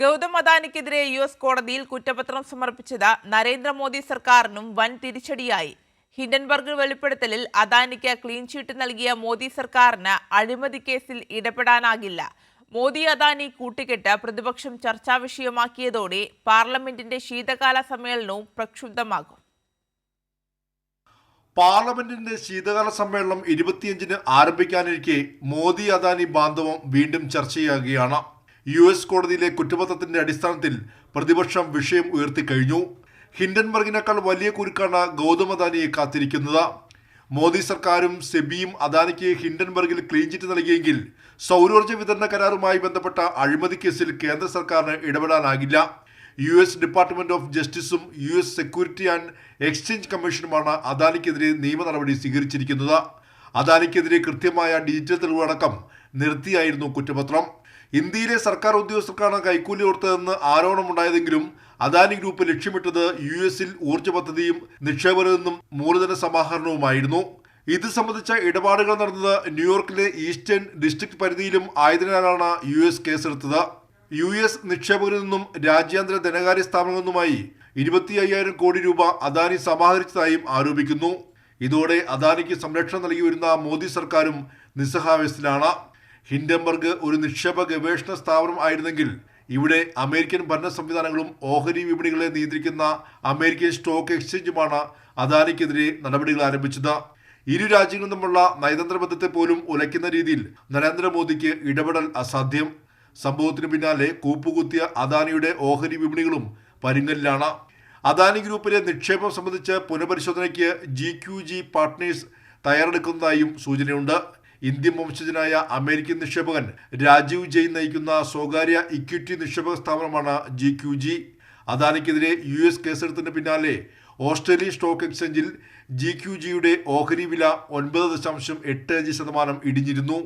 Gautam അദാനിക്കെതിരെ U S കോടതിയിൽ കുറ്റപത്രം സമർപ്പിച്ചത് നരേന്ദ്രമോദി സർക്കാരിനും വൻ തിരിച്ചടിയായി. ഹിൻഡൻബർഗ് വെളിപ്പെടുത്തലിൽ അദാനിക്ക് ക്ലീൻ ചീട്ട് നൽകിയ മോദി സർക്കാരിന് അഴിമതി കേസിൽ ഇടപെടാനാകില്ല. മോദി അദാനി കൂട്ടുകെട്ട് പ്രതിപക്ഷം ചർച്ചാ വിഷയമാക്കിയതോടെ പാർലമെന്റിന്റെ ശീതകാല സമ്മേളനവും പ്രക്ഷുബ്ധമാകും. പാർലമെന്റിന്റെ ശീതകാല സമ്മേളനം ഇരുപത്തിയഞ്ചിന് ആരംഭിക്കാനിരിക്കെ മോദി അദാനി ബാന്ധവം വീണ്ടും ചർച്ചയാകുകയാണ്. യു എസ് കോടതിയിലെ കുറ്റപത്രത്തിന്റെ അടിസ്ഥാനത്തിൽ പ്രതിപക്ഷം വിഷയം ഉയർത്തിക്കഴിഞ്ഞു. ഹിൻഡൻബർഗിനേക്കാൾ വലിയ കുരുക്കാണ് ഗൗതം അദാനിയെ കാത്തിരിക്കുന്നത്. മോദി സർക്കാരും സെബിയും അദാനിക്ക് ഹിൻഡൻബർഗിൽ ക്ലീൻ ചിറ്റ് നൽകിയെങ്കിൽ സൗരോർജ വിതരണ കരാറുമായി ബന്ധപ്പെട്ട അഴിമതി കേസിൽ കേന്ദ്ര സർക്കാരിന് ഇടപെടാനാകില്ല. U S department of ജസ്റ്റിസും U S security and exchange കമ്മീഷനുമാണ് അദാനിക്കെതിരെ നിയമ നടപടി സ്വീകരിച്ചിരിക്കുന്നത്. അദാനിക്കെതിരെ കൃത്യമായ ഡിജിറ്റൽ തെളിവടക്കം നിർത്തിയായിരുന്നു കുറ്റപത്രം. ഇന്ത്യയിലെ സർക്കാർ ഉദ്യോഗസ്ഥർക്കാണ് കൈക്കൂലി കൊടുത്തതെന്ന് ആരോപണമുണ്ടായതെങ്കിലും അദാനി ഗ്രൂപ്പ് ലക്ഷ്യമിട്ടത് യു എസിൽ ഊർജ പദ്ധതിയും നിക്ഷേപനമെന്നും മൂലധന സമാഹരണവുമായിരുന്നു. ഇത് സംബന്ധിച്ച ഇടപാടുകൾ നടന്നത് ന്യൂയോർക്കിലെ ഈസ്റ്റേൺ ഡിസ്ട്രിക്ട് പരിധിയിലും ആയതിനാലാണ് യു എസ് കേസെടുത്തത്. യു എസ് നിക്ഷേപകരിൽ നിന്നും രാജ്യാന്തര ധനകാര്യ സ്ഥാപനങ്ങളിൽ നിന്നുമായി ഇരുപത്തി അയ്യായിരം കോടി രൂപ അദാനി സമാഹരിച്ചതായും ആരോപിക്കുന്നു. ഇതോടെ അദാനിക്ക് സംരക്ഷണം നൽകി വരുന്ന മോദി സർക്കാരും നിസ്സഹാവസ്ഥയിലാണ് ഹിൻഡൻബർഗ് ഒരു നിക്ഷേപ ഗവേഷണ സ്ഥാപനം ആയിരുന്നെങ്കിൽ ഇവിടെ അമേരിക്കൻ ഭരണ സംവിധാനങ്ങളും ഓഹരി വിപണികളെ നിയന്ത്രിക്കുന്ന അമേരിക്കൻ സ്റ്റോക്ക് എക്സ്ചേഞ്ചുമാണ് അദാനിക്കെതിരെ നടപടികൾ ആരംഭിച്ചത്. ഇരു രാജ്യങ്ങളും തമ്മിലുള്ള നയതന്ത്ര ബന്ധത്തെ പോലും ഉലയ്ക്കുന്ന രീതിയിൽ നരേന്ദ്രമോദിക്ക് ഇടപെടൽ അസാധ്യം. സംഭവത്തിന് പിന്നാലെ കൂപ്പുകുത്തിയ അദാനിയുടെ ഓഹരി വിപണികളും പരുങ്ങലിലാണ് അദാനി ഗ്രൂപ്പിലെ നിക്ഷേപം സംബന്ധിച്ച് പുനഃപരിശോധനയ്ക്ക് ജി ക്യു ജി പാർട്ട്നേഴ്സ് തയ്യാറെടുക്കുന്നതായും സൂചനയുണ്ട്. ഇന്ത്യൻ വംശജനായ അമേരിക്കൻ നിക്ഷേപകൻ രാജീവ് ജെയിൻ നയിക്കുന്ന സ്വകാര്യ ഇക്വിറ്റി നിക്ഷേപക സ്ഥാപനമാണ് ജി ക്യു ജി. അദാനിക്കെതിരെ യു എസ് കേസെടുത്തതിന് പിന്നാലെ ഓസ്ട്രേലിയൻ സ്റ്റോക്ക് എക്സ്ചേഞ്ചിൽ ജി ക്യു ജിയുടെ ഓഹരി വില ഒൻപത് ദശാംശം എട്ട് അഞ്ച് ശതമാനം ഇടിഞ്ഞിരുന്നു.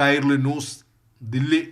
കൈർലി ന്യൂസ് ദില്ലി.